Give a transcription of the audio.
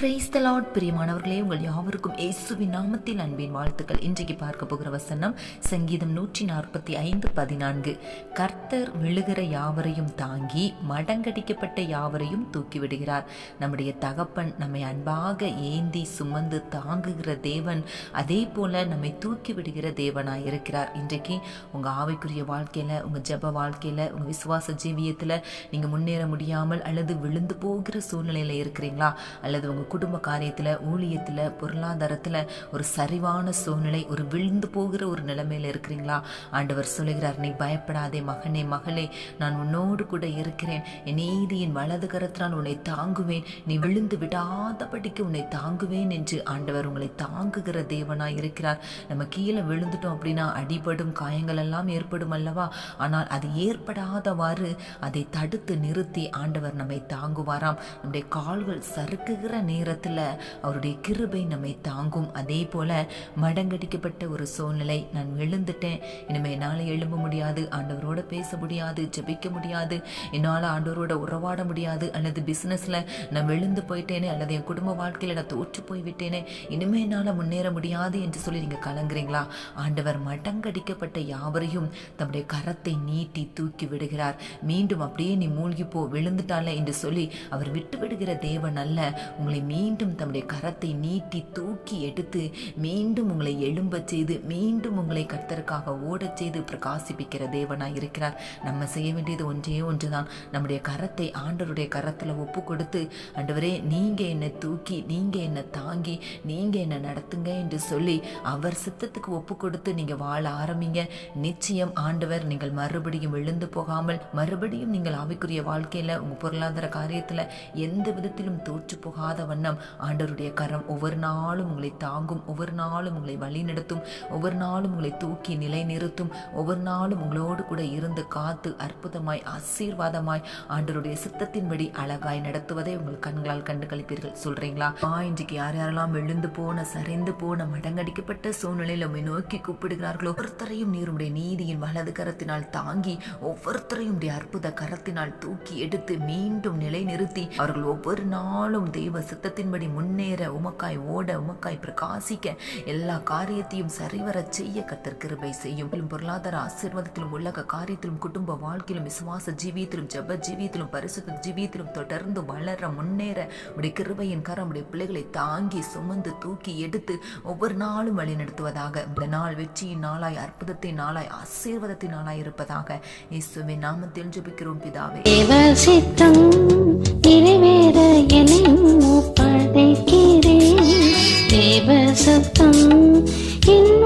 Praise the Lord பிரியமானவர்களே உங்கள் யாவருக்கும் இயேசுவின் நாமத்தில் அன்பின் வாழ்த்துக்கள். இன்றைக்கு பார்க்க போகிற வசனம் சங்கீதம் நூற்றி நாற்பத்தி ஐந்து பதினான்கு. கர்த்தர் விழுகிற யாவரையும் தாங்கி மடங்கடிக்கப்பட்ட யாவரையும் தூக்கி விடுகிறார் நம்முடைய தகப்பன் நம்மை அன்பாக ஏந்தி சுமந்து தாங்குகிற தேவன் அதே போல நம்மை தூக்கி விடுகிற தேவனாக இருக்கிறார் இன்றைக்கு உங்கள் ஆவிக்குரிய வாழ்க்கையில் உங்கள் ஜெப வாழ்க்கையில் உங்கள் விசுவாச ஜீவியத்தில் நீங்கள் முன்னேற முடியாமல் அல்லது விழுந்து போகிற சூழ்நிலையில் இருக்கிறீங்களா? அல்லது உங்கள் குடும்ப காரியத்தில் ஊழியத்தில் பொருளாதாரத்தில் ஒரு சரிவான சூழ்நிலை ஒரு விழுந்து போகிற ஒரு நிலைமையில இருக்கிறீங்களா? ஆண்டவர் சொல்லுகிறார் நீ பயப்படாதே மகனே மகளே நான் உன்னோடு கூட இருக்கிறேன். என் நீதியின் வலது கரத்தினால் உன்னை தாங்குவேன். நீ விழுந்து விடாதபடிக்கு உன்னை தாங்குவேன் என்று ஆண்டவர் உங்களை தாங்குகிற தேவனாய் இருக்கிறார். நம்ம கீழே விழுந்துட்டோம் அப்படின்னா அடிபடும் காயங்கள் எல்லாம் ஏற்படும் அல்லவா? ஆனால் அது ஏற்படாதவாறு அதை தடுத்து நிறுத்தி ஆண்டவர் நம்மை தாங்குவாராம். நம்முடைய கால்கள் சறுக்குகிற நேரத்தில் அவருடைய கிருபை நம்மை தாங்கும். அதே போல மடங்கடிக்கப்பட்ட ஒரு சூழ்நிலை. நான் எழுந்துட்டேன். இனிமே என்னால் எழும்ப முடியாது. ஆண்டவரோட பேச முடியாது. ஜெபிக்க முடியாது. என்னால் ஆண்டவரோட உறவாட முடியாது. அல்லது பிஸ்னஸில் நான் விழுந்து போயிட்டேனே. அல்லது என் குடும்ப வாழ்க்கையில் நான் தோற்று போய் விட்டேனே இனிமே என்னால் முன்னேற முடியாது என்று சொல்லி நீங்கள் கலங்குறீங்களா? ஆண்டவர் மடங்கடிக்கப்பட்ட யாவரையும் தம்முடைய கரத்தை நீட்டி தூக்கி விடுகிறார். மீண்டும் அப்படியே நீ மூழ்கி போ. விழுந்துட்டால என்று சொல்லி அவர் விட்டு விடுகிற தேவன் அல்ல. உங்களை மீண்டும் தம்முடைய கரத்தை நீட்டி தூக்கி எடுத்து மீண்டும் உங்களை எழும்பச் செய்து மீண்டும் உங்களை கர்த்தருக்காக ஓடச் செய்து பிரகாசிப்பிக்கிற தேவனாய் இருக்கிறார். நம்ம செய்ய வேண்டியது ஒன்றே ஒன்றுதான். நம்முடைய கரத்தை ஆண்டவருடைய கரத்தில் ஒப்பு கொடுத்து ஆண்டவரே நீங்க என்னை தூக்கி நீங்க என்னை தாங்கி நீங்க என்னை நடத்துங்க என்று சொல்லி அவர் சித்தத்துக்கு ஒப்பு கொடுத்து நீங்க வாழ ஆரம்பிங்க. நிச்சயம் ஆண்டவர் நீங்கள் மறுபடியும் விழுந்து போகாமல் மறுபடியும் நீங்கள் ஆவிக்குரிய வாழ்க்கையில உங்க பொருளாதார காரியத்துல எந்த விதத்திலும் தோற்று போகாதவன் வண்ணம். ஆண்டவருடைய கரம் ஒவ்வொரு நாளும் உங்களை தாங்கும் ஒவ்வொரு நாளும் உங்களை வழி நடத்தும் ஒவ்வொரு நாளும் உங்களை தூக்கி நிலை நிறுத்தும் ஒவ்வொரு நாளும் உங்களோடு கூட இருந்து காத்து அற்புதமாய் ஆசீர்வாதமாய் ஆண்டருடைய சித்தத்தின்படி அழகாய் நடத்துவதை உங்கள் கண்களால் கண்டு கழிப்பீர்கள் சொல்றீங்களா? இன்றைக்கு யார் யாரெல்லாம் விழுந்து போன சரிந்து போன மடங்கடிக்கப்பட்ட சூழ்நிலையில் உண்மை நோக்கி கூப்பிடுகிறார்களோ ஒவ்வொருத்தரையும் நீருடைய நீதியின் வலது கரத்தினால் தாங்கி ஒவ்வொருத்தரையும் அற்புத கரத்தினால் தூக்கி எடுத்து மீண்டும் நிலை நிறுத்தி அவர்கள் ஒவ்வொரு நாளும் தெய்வ சித்தத்தின்படி முன்னேற உமக்காய் ஓட உமக்காய் பிரகாசிக்க எல்லா காரியத்தையும் சரிவர செய்ய கத்தர் கிருபை செய்யும் பொருளாதார ஆசீர்வாதத்திலும் உலக காரியத்திலும் குடும்ப வாழ்க்கையிலும் விசுவாச ஜீவியத்திலும் ஜப ஜீவியத்திலும் பரிசுத்த ஜீவியத்திலும் தொடர்ந்து வளர முன்னேற உடைய கிருபையின் கரம் உடைய பிள்ளைகளை தாங்கி சுமந்து தூக்கி எடுத்து ஒவ்வொரு நாளும் வழி நடத்துவதாக இந்த நாள் வெற்றியின் நாளாய் அற்புதத்தின் நாளாய் ஆசீர்வாதத்தின் நாளாய் இருப்பதாக இயேசுவின் நாமத்தில் ஜபிக்கிறோம் பிதாவே. சித்தம் சத்தம். என்